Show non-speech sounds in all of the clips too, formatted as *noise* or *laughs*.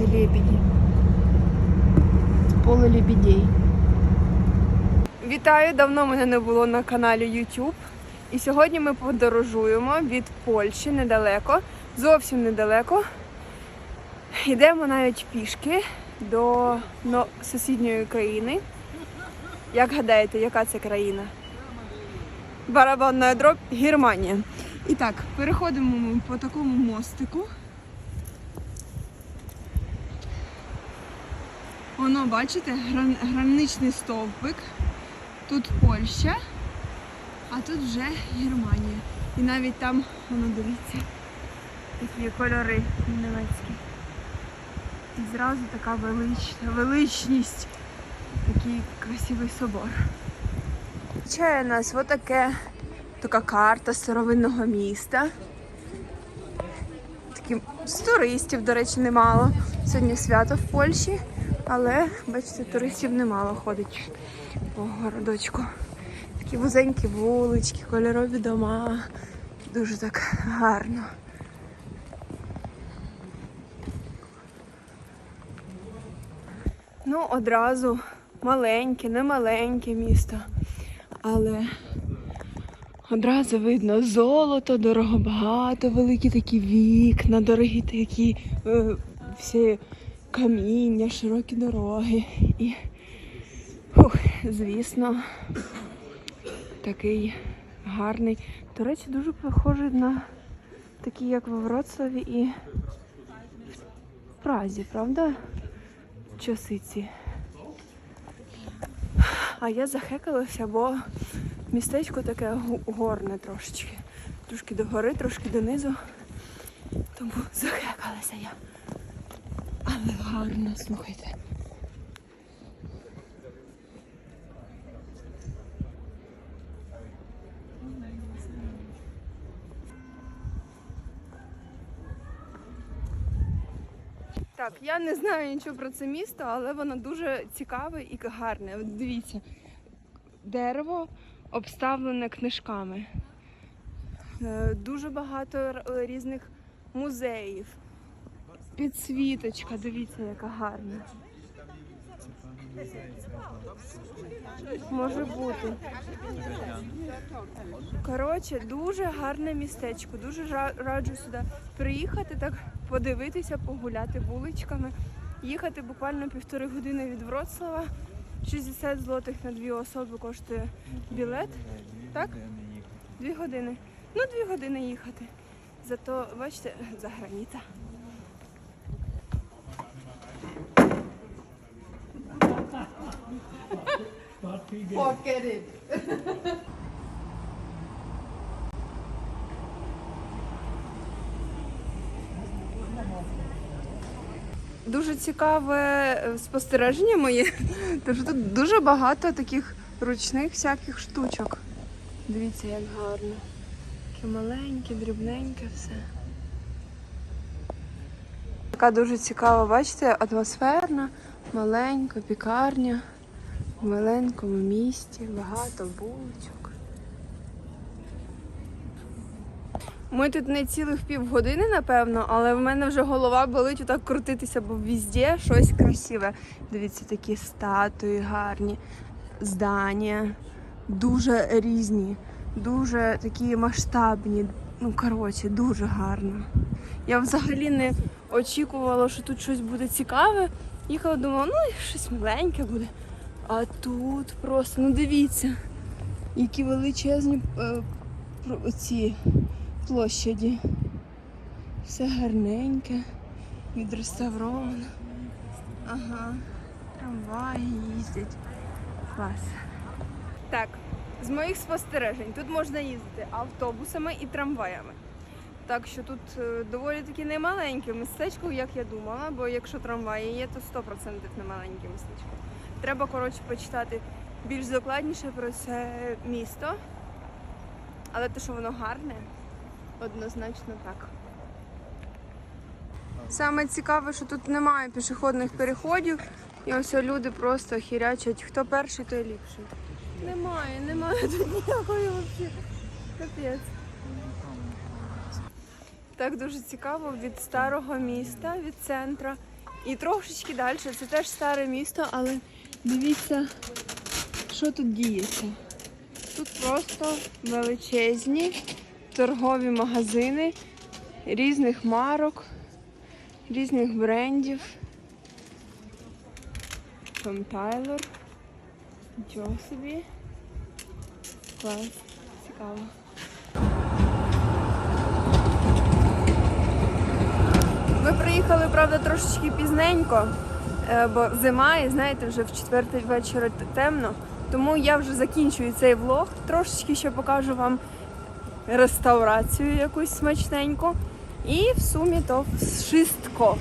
Це лебеді. Поле лебедей. Вітаю! Давно мене не було на каналі YouTube. І сьогодні ми подорожуємо від Польщі недалеко, зовсім недалеко. Йдемо навіть пішки до но- сусідньої країни. Як гадаєте, яка це країна? Барабанна дроб Германія. І так, переходимо ми по такому мостику. Воно, бачите, гран- граничний стовпик. Тут Польща, а тут вже Германія. І навіть там, воно дивіться, такі кольори німецькі. І зразу така велична, величність, такий красивий собор. Чає нас отаке, така карта старовинного міста. Такі з туристів, до речі, немало. Сьогодні свято в Польщі, але бачите, туристів немало ходить по городочку. Такі вузенькі вулички, кольорові дома. Дуже так гарно. Ну, одразу маленьке, не маленьке місто, але одразу видно золото, дорого багато, великі такі вікна, дорогі такі е, всі каміння, широкі дороги. І, ух, звісно, такий гарний. До речі, дуже похожий на такі, як во Вроцлаві і в Празі, правда? Часи ці. А я захекалася, бо містечко таке горне трошечки. Трошки догори, трошки донизу. Тому захекалася я. Але гарно, слухайте. Так, я не знаю нічого про це місто, але воно дуже цікаве і гарне. От дивіться, дерево обставлене книжками. Е, Дуже багато різних музеїв. Підсвіточка, дивіться, яка гарна. Може бути. Коротше, дуже гарне містечко. Дуже ра- раджу сюди приїхати, так подивитися, погуляти вуличками. Їхати буквально півтори години від Вроцлава. 60 злотих на дві особи коштує білет. Так? Дві години. Ну, дві години їхати. Зато, бачите, за it. Дуже цікаве е, спостереження моє, тому тут дуже багато таких ручних всяких штучок. Дивіться, як гарно. Таке маленьке, дрібненьке все. Така дуже цікава, бачите, атмосферна, маленька пікарня в маленькому місті, багато булочок. Ми тут не цілих півгодини, напевно, але в мене вже голова болить отак крутитися, бо везде щось красиве. Дивіться, такі статуї гарні, здання, дуже різні, дуже такі масштабні. Ну, коротше, дуже гарно. Я взагалі не очікувала, що тут щось буде цікаве. Їхала, думала, ну щось маленьке буде. А тут просто, ну дивіться, які величезні е, ці площаді. Все гарненьке, відреставровано. Ага, трамваї їздять. Клас. Так, з моїх спостережень тут можна їздити автобусами і трамваями. Так що тут е, доволі таки немаленьке містечко, як я думала, бо якщо трамваї є, то 100% не маленьке містечко. Треба, коротше, почитати більш докладніше про це місто. Але те, що воно гарне, Однозначно так. Саме цікаве, що тут немає пішохідних переходів, і ось люди просто хірячать. Хто перший, той ліпший. Немає, немає тут ніякої взагалі. Капець. Так дуже цікаво від старого міста, від центра І трошечки далі, це теж старе місто, але дивіться, що тут діється. Тут просто величезні торгові магазини різних марок, різних брендів. Том Тайлор. Нічого собі. Клас, цікаво. Ми приїхали, правда, трошечки пізненько, бо зима, і знаєте, вже в четвертий вечора темно. Тому я вже закінчую цей влог. Трошечки ще покажу вам реставрацію якусь смачненьку. І в сумі то шистко.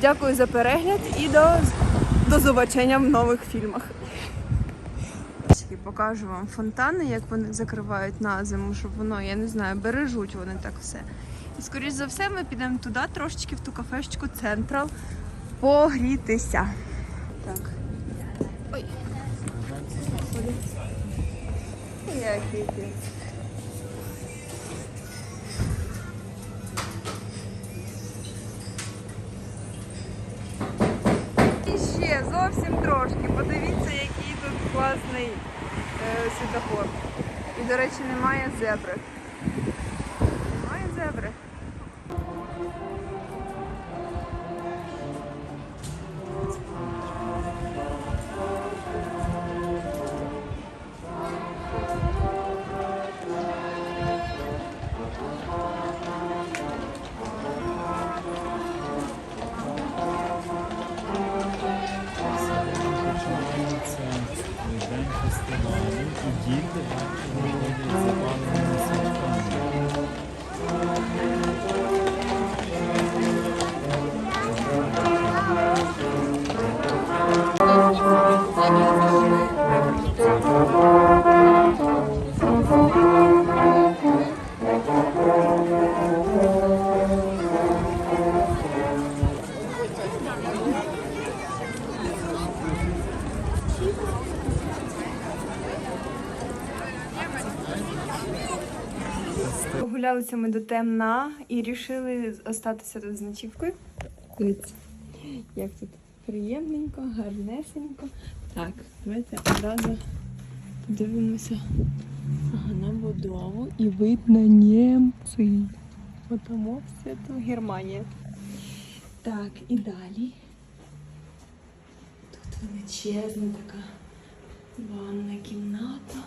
Дякую за перегляд і до, до побачення в нових фільмах. Покажу вам фонтани, як вони закривають на зиму, щоб воно, я не знаю, бережуть вони так все. І скоріш за все ми підемо туди трошечки в ту кафешечку Централ погрітися. Так. Ой. Який ти. І ще зовсім трошки. Подивіться, який тут класний е, світофор. І, до речі, немає зебри. Немає зебри. Погулялися ми до темна і вирішили остатися тут з ночівкою. Дивіться, як тут приємненько, гарнесенько. Так, давайте одразу подивимося ага, на будову і вид на німці. Отамо все то Германія. Так, і далі. Тут величезна така ванна кімната.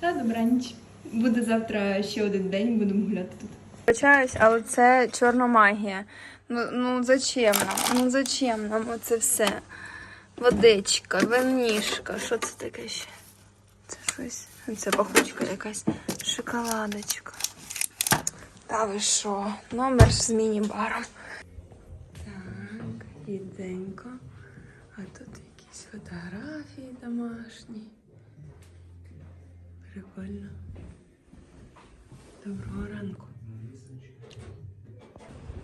Та добраніч. Буде завтра ще один день, будемо гуляти тут. Вибачаюсь, але це чорна магія. Ну, ну зачем нам? Ну зачем нам оце все? Водичка, винішка. Що це таке ще? Це щось. Це пахучка якась. Шоколадочка. Та ви що? Номер з міні-баром. Так, ріденько. А тут якісь фотографії домашні. Прикольно. Доброго ранку.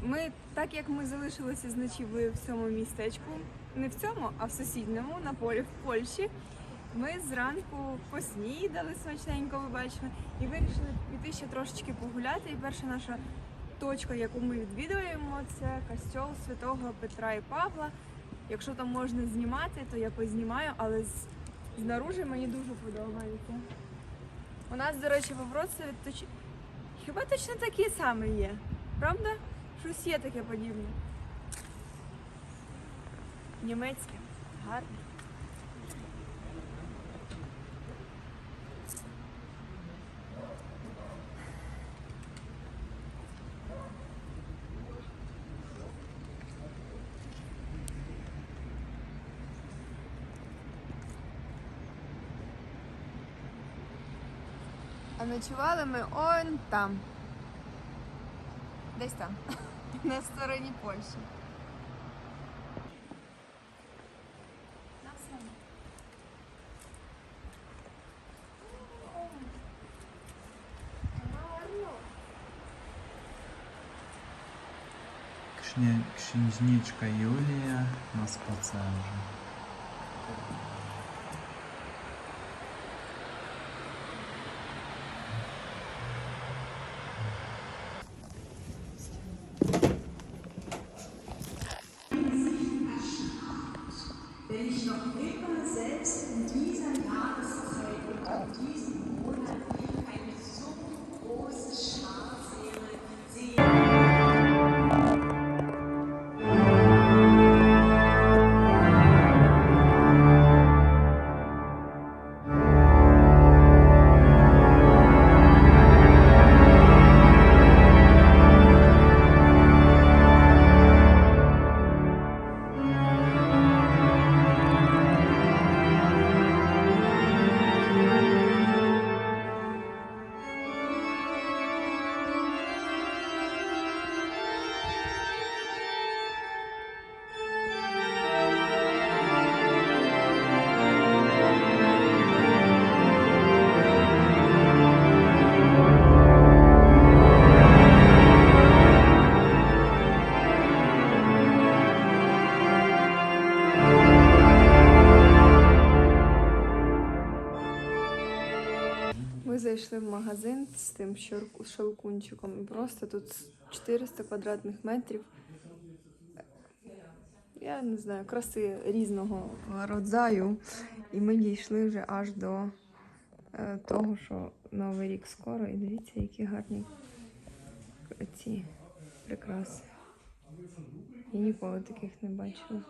Ми, так як ми залишилися з ночівлею в цьому містечку, не в цьому, а в сусідньому, на полі в Польщі, ми зранку поснідали смачненько, ви бачили, і вирішили піти ще трошечки погуляти. І перша наша точка, яку ми відвідуємо, це костьол святого Петра і Павла. Якщо там можна знімати, то я познімаю, але з, знаружи мені дуже подобається. У нас, до речі, в точ... хіба точно такі самі є? Правда? Щось є таке подібне. Німецьке. Гарне. А ночували ми он там. Десь там. *laughs* На стороні Польщі. Кшня... Кшінжнічка Юлія на спацежі. Зайшли в магазин з тим шелкунчиком, і просто тут 400 квадратних метрів. Я не знаю, краси різного родзаю. І ми дійшли вже аж до е, того, що Новий рік скоро. І дивіться, які гарні ці прикраси. Я ніколи таких не бачила.